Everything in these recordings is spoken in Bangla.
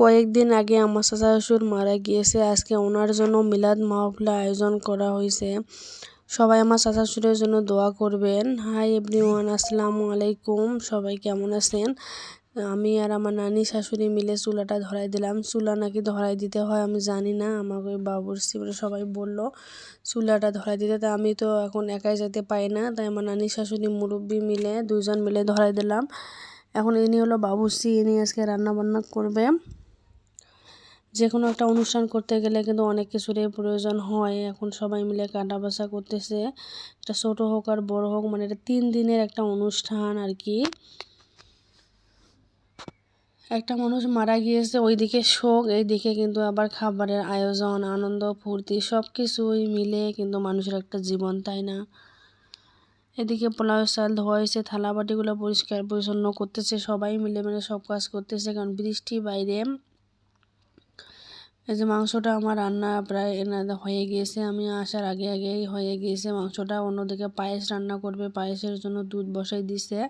কয়েকদিন আগে আমার চাচা শ্বশুর মারা গিয়েছে। আজকে ওনার জন্য মিলাদ মাহফিলের আয়োজন করা হয়েছে। সবাই আমার চাচা শ্বশুরের জন্য দোয়া করবেন। হাই এভরি ওয়ান আসসালামু আলাইকুম। সবাই কেমন আছেন? আমি আর আমার নানি শাশুড়ি মিলে চুলাটা ধরাই দিলাম। চুলা নাকি ধরাই দিতে হয় আমি জানি না। আমাকে বাবুর সিবরে সবাই বলল চুলাটা ধরাই দিতে। তাই আমি তো এখন একাই যেতে পাই না। তাই আমার নানি শাশুড়ি মুরব্বী মিলে দুজন মিলে ধরাই দিলাম। এখন ইনি হলো বাবুর্চি ইনি আজকে রান্না বান্না করবে। যে কোনো একটা অনুষ্ঠান করতে গেলে কিন্তু অনেক কিছুরই প্রয়োজন হয়। এখন সবাই মিলে কাটা বাছা করতেছে। এটা ছোটো হোক আর বড় হোক মানে এটা তিন দিনের একটা অনুষ্ঠান আর কি। একটা মানুষ মারা গিয়েছে, ওইদিকে শোক, এইদিকে কিন্তু আবার খাবারের আয়োজন, আনন্দ, ফুর্তি সব কিছুই মিলে কিন্তু মানুষের একটা জীবন, তাই না? এদিকে পোলাও চাল ধোয়া হয়েছে থালা বাটিগুলো পরিষ্কার পরিচ্ছন্ন করতেছে, সবাই মিলে মিলে সব কাজ করতেছে, কারণ বৃষ্টি বাইরে। এই যে মাংসটা আমার রান্না প্রায় হয়ে গিয়েছে, আমি আসার আগে আগেই হয়ে গিয়েছে। মাংসটা অন্যদিকে পায়েস রান্না করবে, পায়েসের জন্য দুধ বসাই দিছে।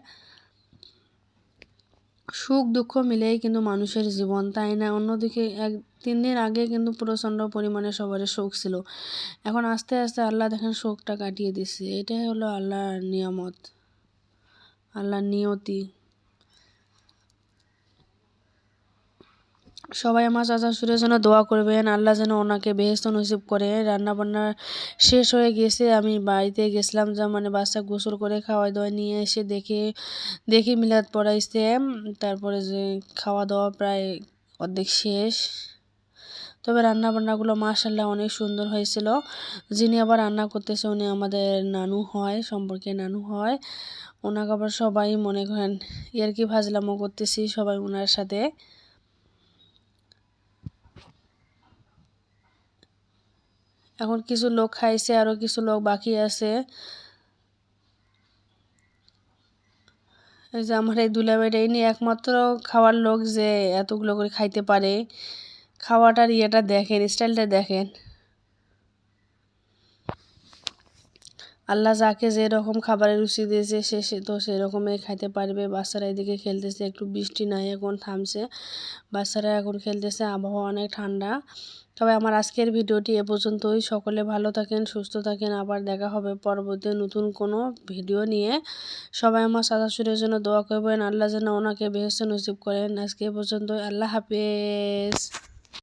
সুখ দুঃখ মিলেই কিন্তু মানুষের জীবন, তাই না? অন্যদিকে এক তিন দিন আগে কিন্তু প্রচণ্ড পরিমাণে সবার শোক ছিল। এখন আস্তে আস্তে আল্লাহ দেখেন শোকটা কাটিয়ে দিচ্ছে এটাই হলো আল্লাহর নিয়ামত, আল্লাহর নিয়তি। সবাই আমার চাচা সুরের জন্য দোয়া করবেন আল্লাহ যেন ওনাকে বেহেস্ত নসিব করে। রান্না বান্না শেষ হয়ে গেছে, আমি বাড়িতে গেছিলাম যা মানে বাচ্চা গোসল করে খাওয়া দাওয়া নিয়ে এসে দেখে দেখে মিলাদ পড়াইছে। তারপরে যে খাওয়া দাওয়া প্রায় অর্ধেক শেষ। তবে রান্না বান্নাগুলো মাশাল্লাহ অনেক সুন্দর হয়েছিল। যিনি আবার রান্না করতেছে উনি আমাদের নানু হয়, সম্পর্কে নানু হয়। ওনাকে আবার সবাই মনে করেন, ইয়ার কি ভাজলামও করতেছি সবাই ওনার সাথে। এখন কিছু লোক খাইছে আরও কিছু লোক বাকি আছে। এই যে আমার এই দুলাবাইটা ইনি একমাত্র খাওয়ার লোক যে এতগুলো করে খাইতে পারে। খাওয়াটার ইয়েটা দেখেন স্টাইলটা দেখেন। আল্লাহ যাকে যেরকম খাবারের রুচি দিয়েছে, সে সে তো সেরকমই খাইতে পারবে। বাচ্চারা এদিকে খেলতেছে, একটু বৃষ্টি নাই, এখন থামছে। বাচ্চারা এখন খেলতেছে, আবহাওয়া অনেক ঠান্ডা। তবে আমার আজকের ভিডিওটি এ পর্যন্তই। সকলে ভালো থাকেন, সুস্থ থাকেন। আবার দেখা হবে পরবর্তী নতুন কোনো ভিডিও নিয়ে। সবাই আমার সাদা জন্য দোয়া করবেন। আল্লাহ যেন ওনাকে বেহস্ত নসিব করেন। আজকে এ পর্যন্ত আল্লাহ হাফেজ।